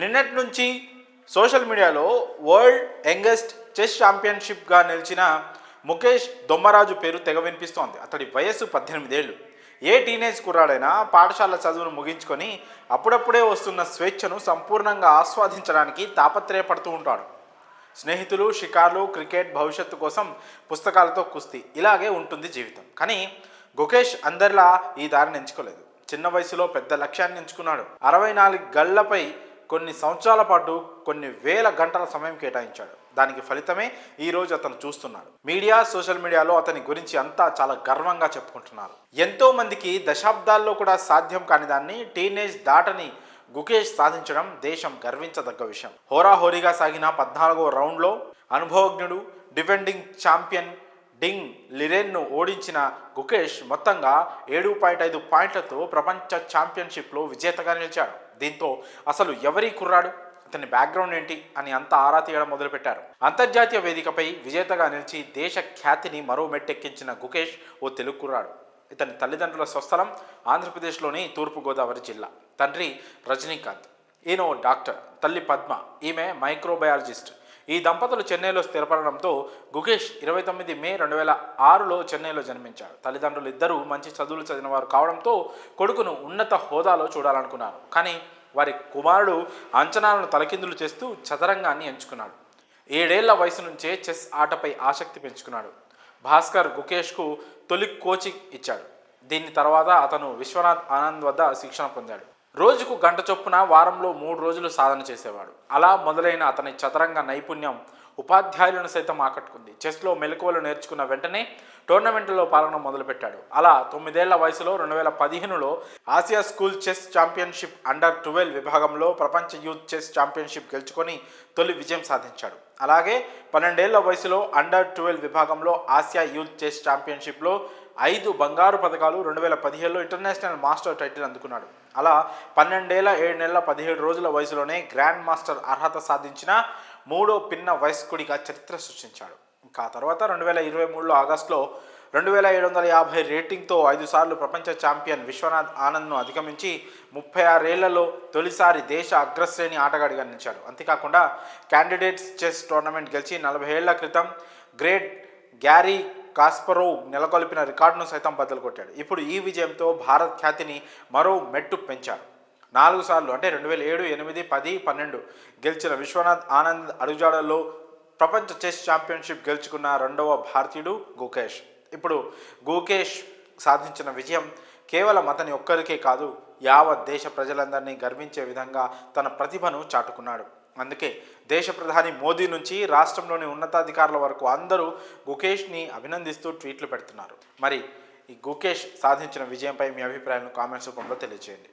నిన్నటి నుంచి సోషల్ మీడియాలో వరల్డ్ యంగెస్ట్ చెస్ ఛాంపియన్షిప్గా నిలిచిన ముఖేష్ దొమ్మరాజు పేరు తెగ వినిపిస్తోంది. అతడి వయస్సు పద్దెనిమిదేళ్ళు ఏ టీనేజ్ కుర్రాడైనా పాఠశాల చదువును ముగించుకొని అప్పుడప్పుడే వస్తున్న స్వేచ్ఛను సంపూర్ణంగా ఆస్వాదించడానికి తాపత్రయపడుతూ ఉంటాడు. స్నేహితులు షికార్లు క్రికెట్ భవిష్యత్తు కోసం పుస్తకాలతో కుస్తీ. ఇలాగే ఉంటుంది జీవితం. కానీ గుకేష్ అందరిలా ఈ దారిని ఎంచుకోలేదు. చిన్న వయసులో పెద్ద లక్ష్యాన్ని ఎంచుకున్నాడు. అరవై నాలుగు గళ్ళపై కొన్ని సంవత్సరాల పాటు కొన్ని వేల గంటల సమయం కేటాయించాడు. దానికి ఫలితమే ఈరోజు అతను చూస్తున్నాడు. మీడియా సోషల్ మీడియాలో అతని గురించి అంతా చాలా గర్వంగా చెప్పుకుంటున్నారు. ఎంతో మందికి దశాబ్దాల్లో కూడా సాధ్యం కాని దాన్ని టీనేజ్ దాటని గుకేష్ సాధించడం దేశం గర్వించదగ్గ విషయం. హోరాహోరీగా సాగిన పద్నాలుగో రౌండ్లో అనుభవజ్ఞుడు డిఫెండింగ్ ఛాంపియన్ డింగ్ లిరెన్ను ఓడించిన గుకేష్ మొత్తంగా ఏడు పాయింట్ ఐదు పాయింట్లతో ప్రపంచ ఛాంపియన్షిప్లో విజేతగా నిలిచాడు. దీంతో అసలు ఎవరి కుర్రాడు? అతని బ్యాక్గ్రౌండ్ ఏంటి? అని అంతా ఆరా తీయడం మొదలుపెట్టారు. అంతర్జాతీయ వేదికపై విజేతగా నిలిచి దేశ ఖ్యాతిని మరో మెట్టెక్కించిన గుకేష్ ఓ తెలుగు కుర్రాడు. ఇతని తల్లిదండ్రుల స్వస్థలం ఆంధ్రప్రదేశ్లోని తూర్పుగోదావరి జిల్లా. తండ్రి రజనీకాంత్. ఈయన ఓ డాక్టర్. తల్లి పద్మ. ఈమె మైక్రోబయాలజిస్ట్ ఈ దంపతులు చెన్నైలో స్థిరపడడంతో గుకేష్ ఇరవై తొమ్మిది మే రెండు వేల ఆరులో చెన్నైలో జన్మించారు. తల్లిదండ్రులు ఇద్దరూ మంచి చదువులు చదివిన వారు కావడంతో కొడుకును ఉన్నత హోదాలో చూడాలనుకున్నారు. కానీ వారి కుమారుడు అంచనాలను తలకిందులు చేస్తూ చదరంగాన్ని ఎంచుకున్నాడు. ఏడేళ్ళ వయసు నుంచే చెస్ ఆటపై ఆసక్తి పెంచుకున్నాడు. భాస్కర్ గుకేష్కు తొలి కోచింగ్ ఇచ్చాడు. దీని తర్వాత అతను విశ్వనాథ్ ఆనంద్ వద్ద శిక్షణ పొందాడు. రోజుకు గంట చొప్పున వారంలో మూడు రోజులు సాధన చేసేవాడు. అలా మొదలైన అతని చదరంగ నైపుణ్యం ఉపాధ్యాయులను సైతం ఆకట్టుకుంది. చెస్లో మెలకువలు నేర్చుకున్న వెంటనే టోర్నమెంట్లో పాల్గొనడం మొదలుపెట్టాడు. అలా తొమ్మిదేళ్ళ వయసులో రెండు వేల పదిహేనులో Asia school chess championship under twelve విభాగంలో ప్రపంచ యూత్ చెస్ ఛాంపియన్షిప్ గెలుచుకొని తొలి విజయం సాధించాడు. అలాగే పన్నెండేళ్ళ వయసులో అండర్ ట్వెల్వ్ విభాగంలో ఆసియా యూత్ చెస్ ఛాంపియన్షిప్లో ఐదు బంగారు పథకాలు రెండు వేల పదిహేడులో ఇంటర్నేషనల్ మాస్టర్ టైటిల్ అందుకున్నాడు. అలా పన్నెండేళ్ళ ఏడు నెలల పదిహేడు రోజుల వయసులోనే గ్రాండ్ మాస్టర్ అర్హత సాధించిన మూడో పిన్న వయస్కుడిగా చరిత్ర సృష్టించాడు. ఇంకా తర్వాత రెండు వేల ఇరవై మూడులో ఆగస్టులో రెండు వేల ఏడు వందల యాభై రేటింగ్తో ఐదుసార్లు ప్రపంచ ఛాంపియన్ విశ్వనాథ్ ఆనంద్ను అధిగమించి ముప్పై ఆరేళ్ళలో తొలిసారి దేశ అగ్రశ్రేణి ఆటగాడిగా నిలిచాడు. అంతేకాకుండా క్యాండిడేట్స్ చెస్ టోర్నమెంట్ గెలిచి నలభై ఏళ్ళ క్రితం గ్రేట్ గ్యారీ కాస్పరోవ్ నెలకొల్పిన రికార్డును సైతం బద్దలు కొట్టాడు. ఇప్పుడు ఈ విజయంతో భారత్ ఖ్యాతిని మరో మెట్టు పెంచాడు నాలుగు సార్లు అంటే రెండు వేల ఏడు ఎనిమిది పది పన్నెండు గెలిచిన విశ్వనాథ్ ఆనంద్ అడుగుజాడల్లో ప్రపంచ చెస్ ఛాంపియన్షిప్ గెలుచుకున్న రెండవ భారతీయుడు గుకేష్. ఇప్పుడు గుకేష్ సాధించిన విజయం కేవలం అతని ఒక్కరికే కాదు యావత్ దేశ ప్రజలందరినీ గర్వించే విధంగా తన ప్రతిభను చాటుకున్నాడు. అందుకే దేశ ప్రధాని మోదీ నుంచి రాష్ట్రంలోని ఉన్నతాధికారుల వరకు అందరూ గుకేష్ని అభినందిస్తూ ట్వీట్లు పెడుతున్నారు. మరి ఈ గుకేష్ సాధించిన విజయంపై మీ అభిప్రాయాలను కామెంట్స్ రూపంలో తెలియజేయండి.